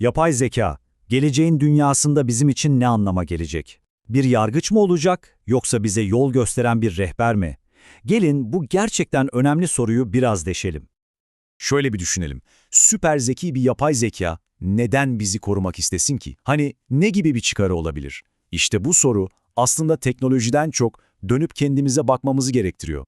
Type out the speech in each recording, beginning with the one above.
Yapay zeka, geleceğin dünyasında bizim için ne anlama gelecek? Bir yargıç mı olacak yoksa bize yol gösteren bir rehber mi? Gelin bu gerçekten önemli soruyu biraz deşelim. Şöyle bir düşünelim. Süper zeki bir yapay zeka neden bizi korumak istesin ki? Hani ne gibi bir çıkarı olabilir? İşte bu soru aslında teknolojiden çok dönüp kendimize bakmamızı gerektiriyor.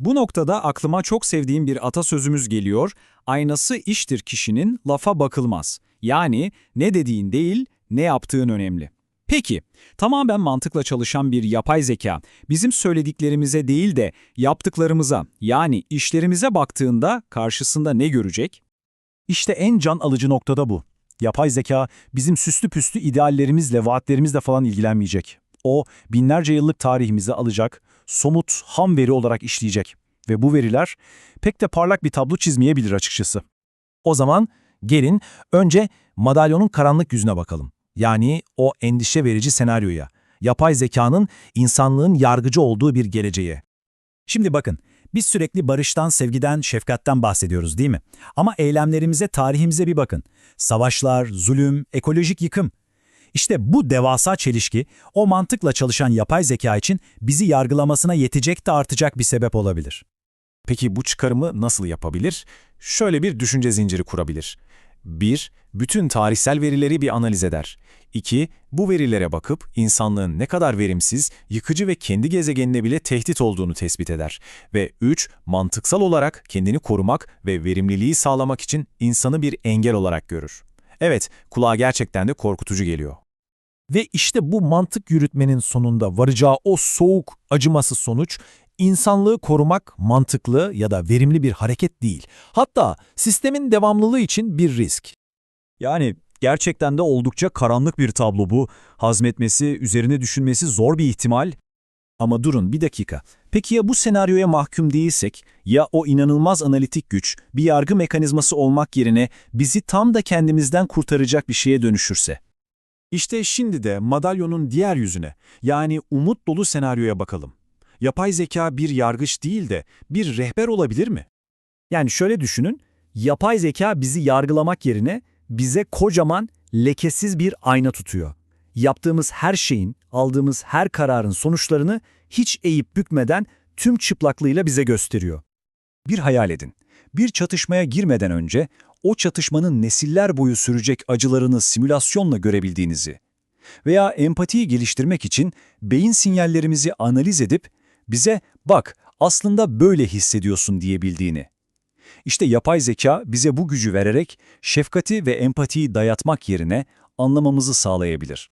Bu noktada aklıma çok sevdiğim bir atasözümüz geliyor. Aynası iştir kişinin, lafa bakılmaz. Yani ne dediğin değil, ne yaptığın önemli. Peki, tamamen mantıkla çalışan bir yapay zeka bizim söylediklerimize değil de yaptıklarımıza yani işlerimize baktığında karşısında ne görecek? İşte en can alıcı noktada bu. Yapay zeka bizim süslü püslü ideallerimizle, vaatlerimizle falan ilgilenmeyecek. O binlerce yıllık tarihimizi alacak, somut, ham veri olarak işleyecek. Ve bu veriler pek de parlak bir tablo çizmeyebilir açıkçası. O zaman gelin önce madalyonun karanlık yüzüne bakalım. Yani o endişe verici senaryoya. Yapay zekanın insanlığın yargıcı olduğu bir geleceğe. Şimdi bakın, biz sürekli barıştan, sevgiden, şefkatten bahsediyoruz değil mi? Ama eylemlerimize, tarihimize bir bakın. Savaşlar, zulüm, ekolojik yıkım. İşte bu devasa çelişki, o mantıkla çalışan yapay zeka için bizi yargılamasına yetecek de artacak bir sebep olabilir. Peki bu çıkarımı nasıl yapabilir? Şöyle bir düşünce zinciri kurabilir. 1. Bütün tarihsel verileri bir analiz eder. 2. Bu verilere bakıp insanlığın ne kadar verimsiz, yıkıcı ve kendi gezegenine bile tehdit olduğunu tespit eder. Ve 3. Mantıksal olarak kendini korumak ve verimliliği sağlamak için insanı bir engel olarak görür. Evet, kulağa gerçekten de korkutucu geliyor. Ve işte bu mantık yürütmenin sonunda varacağı o soğuk, acımasız sonuç, insanlığı korumak mantıklı ya da verimli bir hareket değil. Hatta sistemin devamlılığı için bir risk. Yani gerçekten de oldukça karanlık bir tablo bu. Hazmetmesi, üzerine düşünmesi zor bir ihtimal. Ama durun bir dakika. Peki ya bu senaryoya mahkum değilsek, ya o inanılmaz analitik güç bir yargı mekanizması olmak yerine bizi tam da kendimizden kurtaracak bir şeye dönüşürse? İşte şimdi de madalyonun diğer yüzüne, yani umut dolu senaryoya bakalım. Yapay zeka bir yargıç değil de bir rehber olabilir mi? Yani şöyle düşünün, yapay zeka bizi yargılamak yerine bize kocaman, lekesiz bir ayna tutuyor. Yaptığımız her şeyin, aldığımız her kararın sonuçlarını hiç eğip bükmeden tüm çıplaklığıyla bize gösteriyor. Bir hayal edin. Bir çatışmaya girmeden önce o çatışmanın nesiller boyu sürecek acılarını simülasyonla görebildiğinizi veya empatiyi geliştirmek için beyin sinyallerimizi analiz edip bize bak aslında böyle hissediyorsun diyebildiğini. İşte yapay zeka bize bu gücü vererek şefkati ve empatiyi dayatmak yerine anlamamızı sağlayabilir.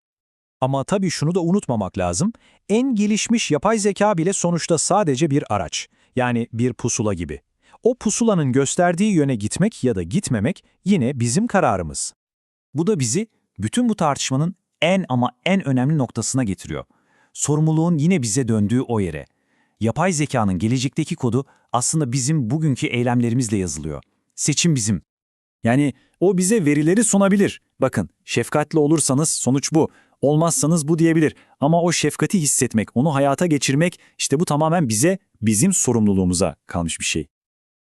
Ama tabii şunu da unutmamak lazım, en gelişmiş yapay zeka bile sonuçta sadece bir araç, yani bir pusula gibi. O pusulanın gösterdiği yöne gitmek ya da gitmemek yine bizim kararımız. Bu da bizi bütün bu tartışmanın en ama en önemli noktasına getiriyor. Sorumluluğun yine bize döndüğü o yere. Yapay zekanın gelecekteki kodu aslında bizim bugünkü eylemlerimizle yazılıyor. Seçim bizim. Yani o bize verileri sunabilir. Bakın, şefkatli olursanız sonuç bu. Olmazsanız bu diyebilir. Ama o şefkati hissetmek, onu hayata geçirmek, işte bu tamamen bize, bizim sorumluluğumuza kalmış bir şey.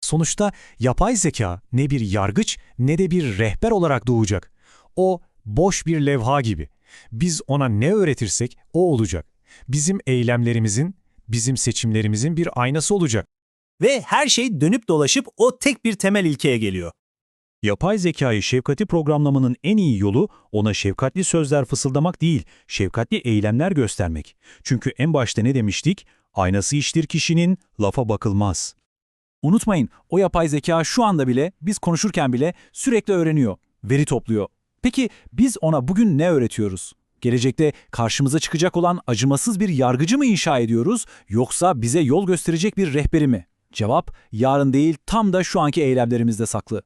Sonuçta yapay zeka ne bir yargıç ne de bir rehber olarak doğacak. O boş bir levha gibi. Biz ona ne öğretirsek o olacak. Bizim eylemlerimizin, bizim seçimlerimizin bir aynası olacak. Ve her şey dönüp dolaşıp o tek bir temel ilkeye geliyor. Yapay zekayı şefkati programlamanın en iyi yolu ona şefkatli sözler fısıldamak değil, şefkatli eylemler göstermek. Çünkü en başta ne demiştik? Aynası iştir kişinin, lafa bakılmaz. Unutmayın, o yapay zeka şu anda bile, biz konuşurken bile sürekli öğreniyor, veri topluyor. Peki biz ona bugün ne öğretiyoruz? Gelecekte karşımıza çıkacak olan acımasız bir yargıcı mı inşa ediyoruz, yoksa bize yol gösterecek bir rehberi mi? Cevap, yarın değil tam da şu anki eylemlerimizde saklı.